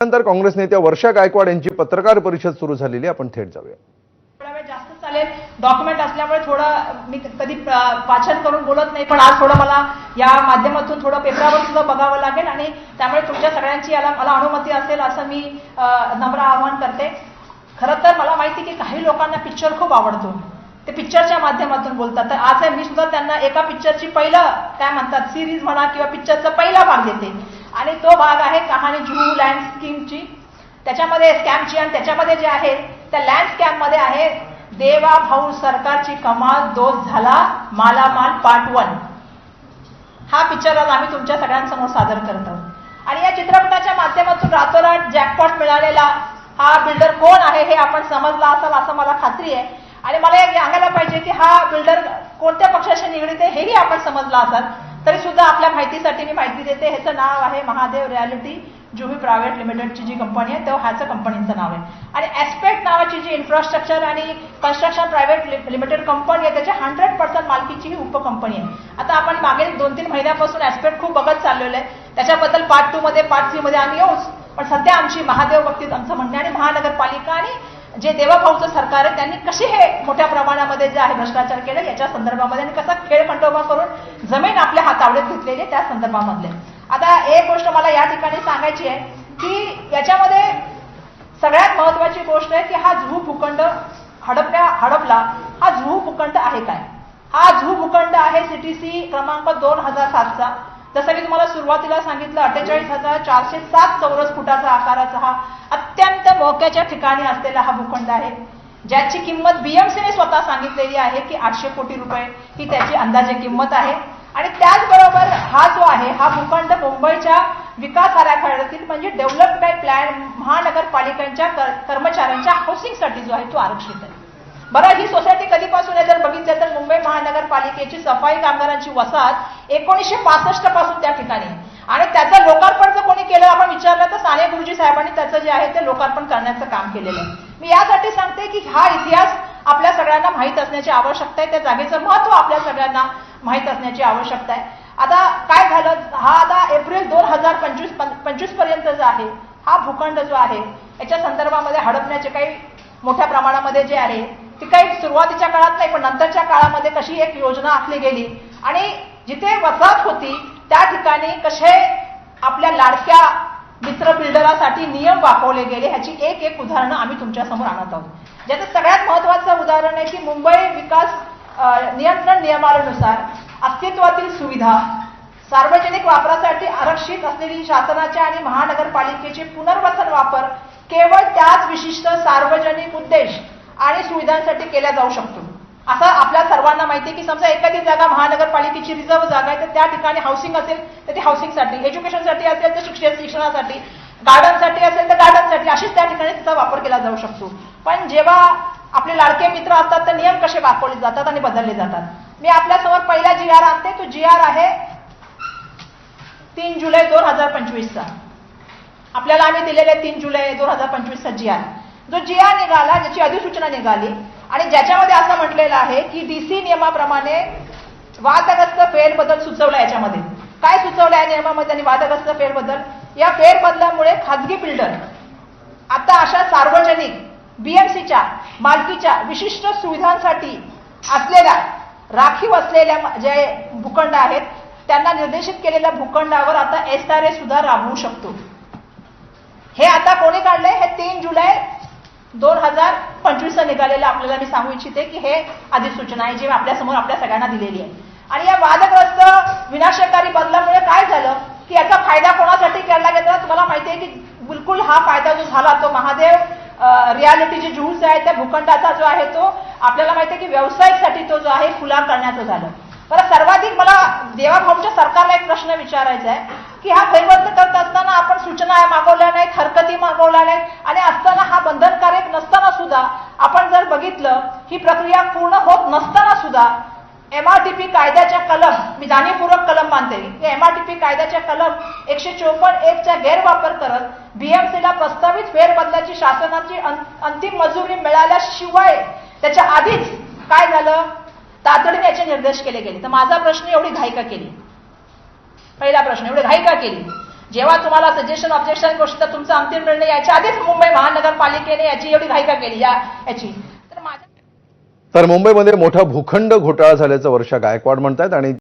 त्यानंतर काँग्रेस नेत्या वर्षा गायकवाड यांची पत्रकार परिषद सुरू झालेली आहे. आपण थेट जाऊया. जास्त चालेल. डॉक्युमेंट असल्यामुळे थोडं मी कधी वाचन करून बोलत नाही पण आज थोडं मला या माध्यमातून थोडं पेपरावर सुद्धा बघावं लागेल आणि त्यामुळे तुमच्या सगळ्यांची याला मला अनुमती असेल असं मी नम्र आवाहन करते. खरं तर मला माहिती की काही लोकांना पिक्चर खूप आवडतो. ते पिक्चरच्या माध्यमातून बोलतात. तर आज मी सुद्धा त्यांना एका पिक्चरची पहिलं काय म्हणतात सिरीज म्हणा किंवा पिक्चरचा पहिला भाग देते. आणि तो भाग आहे कहाणी जुहू लँड स्कीमची त्याच्यामध्ये स्कॅमची आणि त्याच्यामध्ये जे आहे त्या लँड स्कॅममध्ये आहे देवा भाऊ सरकारची कमाल दोष झाला मालामाल पार्ट वन हा पिक्चर आज आम्ही तुमच्या सगळ्यांसमोर सादर करत आहोत. आणि या चित्रपटाच्या माध्यमातून रातोरात जॅकपॉट मिळालेला हा बिल्डर कोण आहे हे आपण समजला असाल असं मला खात्री आहे. आणि मला एक सांगायला पाहिजे की हा बिल्डर कोणत्या पक्षाशी निगडीत आहे हेही आपण समजला असाल. तरी सुद्धा आपल्या माहितीसाठी मी माहिती देते. ह्याचं नाव आहे महादेव रियालिटी जुही प्रायव्हेट लिमिटेडची जी कंपनी आहे तेव्हा ह्याचं कंपनीचं नाव आहे. आणि ॲस्पेक्ट नावाची जी इन्फ्रास्ट्रक्चर आणि कन्स्ट्रक्शन प्रायव्हेट लिमिटेड कंपनी आहे त्याच्या हंड्रेड पर्सेंट मालकीची ही उपकंपनी आहे. आता आपण मागील दोन तीन महिन्यापासून ॲस्पेक्ट खूप बघत चाललेलं आहे. त्याच्याबद्दल पार्ट टू मध्ये पार्ट थ्री मध्ये आम्ही येऊच. पण सध्या आमची महादेव बाबतीत आमचं म्हणणं आणि महानगरपालिका आणि जे देवाभाऊचं सरकार आहे त्यांनी कसे हे मोठ्या प्रमाणामध्ये जे आहे भ्रष्टाचार केलं याच्या संदर्भामध्ये आणि कसा खेळखंडोबा करून जमीन आपल्या हातावडीत घेतलेली आहे त्या संदर्भामधले. आता एक गोष्ट मला या ठिकाणी सांगायची आहे की याच्यामध्ये सगळ्यात महत्वाची गोष्ट आहे की हा जुहू भूखंड हडपल्या हडपला हा जुहू भूखंड आहे काय? हा जुहू भूखंड आहे सीटीसी क्रमांक दोन हजार सातचा. जसं मी तुम्हाला सुरुवातीला सांगितलं अठ्ठेचाळीस हजार चारशे सात चौरस फुटाचा आकाराचा हा अत्यंत मोक्याच्या ठिकाणी असलेला हा भूखंड आहे ज्याची किंमत बीएमसीने स्वतः सांगितलेली आहे की आठशे कोटी रुपये ही त्याची अंदाजे किंमत आहे. आणि त्याचबरोबर हा जो आहे हा भूखंड मुंबईच्या विकास आराखड्यातील म्हणजे डेव्हलपमेंट प्लॅन महानगरपालिकांच्या कर्मचाऱ्यांच्या हाऊसिंगसाठी जो आहे तो आरक्षित आहे. बरं ही सोसायटी कधीपासून आहे? जर बघितलं तर मुंबई महानगरपालिकेची सफाई कामगारांची वसाहत एकोणीसशे पासष्टपासून त्या ठिकाणी. आणि त्याचं लोकार्पण जर कोणी केलं आपण विचारलं तर साने गुरुजी साहेबांनी त्याचं जे आहे ते लोकार्पण करण्याचं काम केलेलं आहे. मी यासाठी सांगते की हा इतिहास आपल्या सगळ्यांना माहीत असण्याची आवश्यकता आहे. त्या जागेचं महत्त्व आपल्या सगळ्यांना माहीत असण्याची आवश्यकता आहे. आता काय झालं? हा आता एप्रिल दोन हजार पंचवीस पंचवीसपर्यंत जो आहे हा भूखंड जो आहे याच्या संदर्भामध्ये हडपण्याचे काही मोठ्या प्रमाणामध्ये जे आहे ती काही सुरुवातीच्या काळात नाही पण नंतरच्या काळामध्ये कशी एक योजना आखली गेली आणि जिथे वसाहत होती त्या ठिकाणी कसे आपल्या लाडक्या मित्र बिल्डरासाठी नियम वापरले गेले ह्याची एक एक उदाहरणं आम्ही तुमच्यासमोर आणत आहोत. ज्याचं सगळ्यात महत्वाचं उदाहरण आहे की मुंबई विकास नियंत्रण नियमानुसार अस्तित्वातील सुविधा सार्वजनिक वापरासाठी आरक्षित असलेली शासनाच्या आणि महानगरपालिकेचे पुनर्वसन वापर केवळ त्याच विशिष्ट सार्वजनिक उद्देश आणि सुविधांसाठी केला जाऊ शकतो. असं आपल्या सर्वांना माहिती आहे की समजा एखादी जागा महानगरपालिकेची रिझर्व्ह जागा आहे तर त्या ठिकाणी हाऊसिंग असेल तर ती हाऊसिंगसाठी एज्युकेशनसाठी असेल तर शिक्षण शिक्षणासाठी गार्डनसाठी असेल तर गार्डनसाठी अशीच त्या ठिकाणी तिचा वापर केला जाऊ शकतो. पण जेव्हा आपले लाडके मित्र असतात तर नियम कसे वापरले जातात आणि बदलले जातात? मी आपल्यासमोर पहिला जी आर आणते तो जी आर आहे तीन जुलै दोन हजार पंचवीसचा. आपल्याला आम्ही दिलेले तीन जुलै दोन हजार पंचवीसचा जी आर जो जी आर निघाला ज्याची अधिसूचना निघाली आणि ज्याच्यामध्ये असं म्हटलेलं आहे की डीसी नियमाप्रमाणे वादग्रस्त फेरबदल सुचवला याच्यामध्ये. काय सुचवलं या नियमामध्ये आणि वादग्रस्त फेरबदल? या फेरबदलामुळे खाजगी बिल्डर आता अशा सार्वजनिक बीएमसीच्या मालकीच्या विशिष्ट सुविधांसाठी असलेल्या राखीव असलेल्या जे भूखंड आहेत त्यांना निर्देशित केलेल्या भूखंडावर आता एस आर ए सुद्धा राबवू शकतो. हे आता कोणी काढले हे तीन जुलै दोन हजार पंचवीसला निघालेलं आपल्याला मी सांगू इच्छिते की हे अधिसूचना आहे जी आपल्यासमोर आपल्या सगळ्यांना दिलेली आहे. आणि या वादग्रस्त विनाशकारी बदलामुळे काय झालं? की याचा फायदा कोणासाठी केला गेला? तुम्हाला माहिती आहे की बिलकुल हा फायदा जो झाला तो महादेव रियालिटी जे झूज आहे त्या भूखंडाचा जो आहे तो आपल्याला माहिती आहे की व्यावसायिकसाठी तो जो आहे खुला करण्याचं झालं. बरं सर्वाधिक मला देवाभाऊच्या सरकारला एक प्रश्न विचारायचा आहे की हा परिवर्तन करत असताना आपण सूचना मागवल्या नाहीत हरकती मागवल्या नाहीत आणि असताना हा बंधनकारक नसताना सुद्धा आपण जर बघितलं ही प्रक्रिया पूर्ण होत नसताना सुद्धा एम आर टी पी कायद्याच्या कलम मी जाणीवपूर्वक कलम मानते पी कायद्याच्या कलम एकशे चोपन्न एकचा गैरवापर करत बीएमसीला प्रस्तावित फेरबदलाची शासनाची अं- अंतिम मंजुरी मिळाल्याशिवाय त्याच्या आधीच काय झालं? तातडीने याचे निर्देश केले गेले. तर माझा प्रश्न एवढी घाई का केली. पहिला प्रश्न एवढी घाई का केली. जेव्हा तुम्हाला सजेशन ऑब्जेक्शन गोष्ट तुमचा अंतिम निर्णय याच्या आधीच मुंबई महानगरपालिकेने याची एवढी घायका केली. या याची. तर माझ्या तर मुंबईमध्ये मोठा भूखंड घोटाळा झाल्याचं वर्षा गायकवाड म्हणतात आणि